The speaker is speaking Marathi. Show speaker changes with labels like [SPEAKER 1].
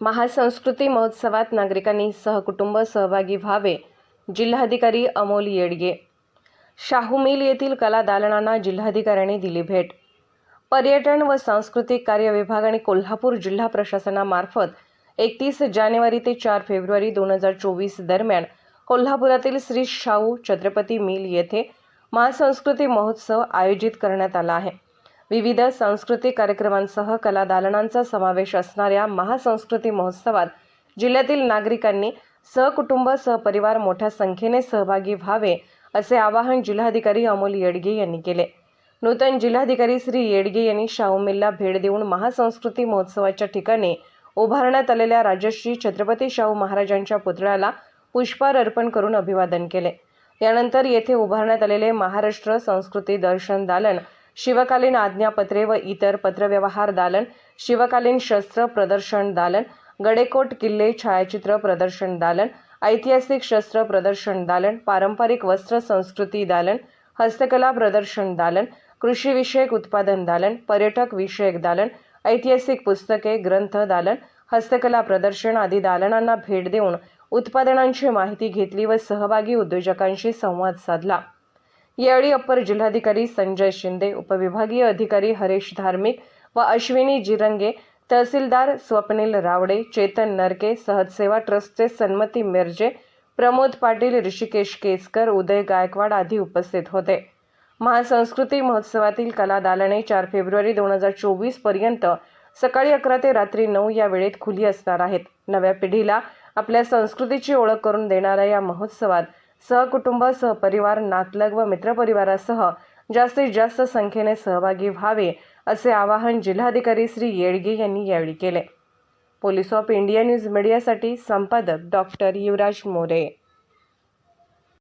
[SPEAKER 1] महासंस्कृती महोत्सवात नागरिकांनी सहकुटुंब सहभागी व्हावे जिल्हाधिकारी अमोल येडगे. शाहू मिल येथील कला दालनांना जिल्हाधिकाऱ्यांनी दिली भेट. पर्यटन व सांस्कृतिक कार्य विभाग आणि कोल्हापूर जिल्हा प्रशासनामार्फत एकतीस जानेवारी ते चार फेब्रुवारी दोन हजार चोवीस दरम्यान कोल्हापुरातील श्री शाहू छत्रपती मिल येथे महासंस्कृती महोत्सव आयोजित करण्यात आला आहे. विविध सांस्कृतिक कार्यक्रमांसह कला दालनांचा समावेश असणाऱ्या महासंस्कृती महोत्सवात जिल्ह्यातील नागरिकांनी सहकुटुंब सहपरिवार मोठ्या संख्येने सहभागी व्हावे असे आवाहन जिल्हाधिकारी अमोल येडगे यांनी केले. नूतन जिल्हाधिकारी श्री येडगे यांनी शाहू मिलला भेट देऊन महासंस्कृती महोत्सवाच्या ठिकाणी उभारण्यात आलेल्या राजश्री छत्रपती शाहू महाराजांच्या पुतळ्याला पुष्पार अर्पण करून अभिवादन केले. यानंतर येथे उभारण्यात आलेले महाराष्ट्र संस्कृती दर्शन दालन शिवकालीन आज्ञापत्रे व इतर पत्रव्यवहार दालन शिवकालीन शस्त्र प्रदर्शन दालन गडेकोट किल्ले छायाचित्र प्रदर्शन दालन ऐतिहासिक शस्त्र प्रदर्शन दालन पारंपरिक वस्त्र संस्कृती दालन हस्तकला प्रदर्शन दालन कृषीविषयक उत्पादन दालन पर्यटक विषयक दालन ऐतिहासिक पुस्तके ग्रंथ दालन हस्तकला प्रदर्शन आदी दालनांना भेट देऊन उत्पादनांची माहिती घेतली व सहभागी उद्योजकांशी संवाद साधला. यावेळी अप्पर जिल्हाधिकारी संजय शिंदे उपविभागीय अधिकारी हरेश धार्मिक व अश्विनी जिरंगे तहसीलदार स्वप्नील रावडे चेतन नरके सहजसेवा ट्रस्टचे सन्मती मिरजे प्रमोद पाटील ऋषिकेश केसकर उदय गायकवाड आदी उपस्थित होते. महासंस्कृती महोत्सवातील कला दालने चार फेब्रुवारी दोन हजार चोवीसपर्यंत सकाळी अकरा ते रात्री नऊ या वेळेत खुली असणार आहेत. नव्या पिढीला आपल्या संस्कृतीची ओळख करून देणाऱ्या या महोत्सवात सहकुटुंब सहपरिवार नातलग व मित्रपरिवारासह जास्तीत जास्त संख्येने सहभागी व्हावे असे आवाहन जिल्हाधिकारी श्री येडगे यांनी यावेळी केले. पोलीस ऑफ इंडिया न्यूज मीडियासाठी संपादक डॉक्टर युवराज मोरे.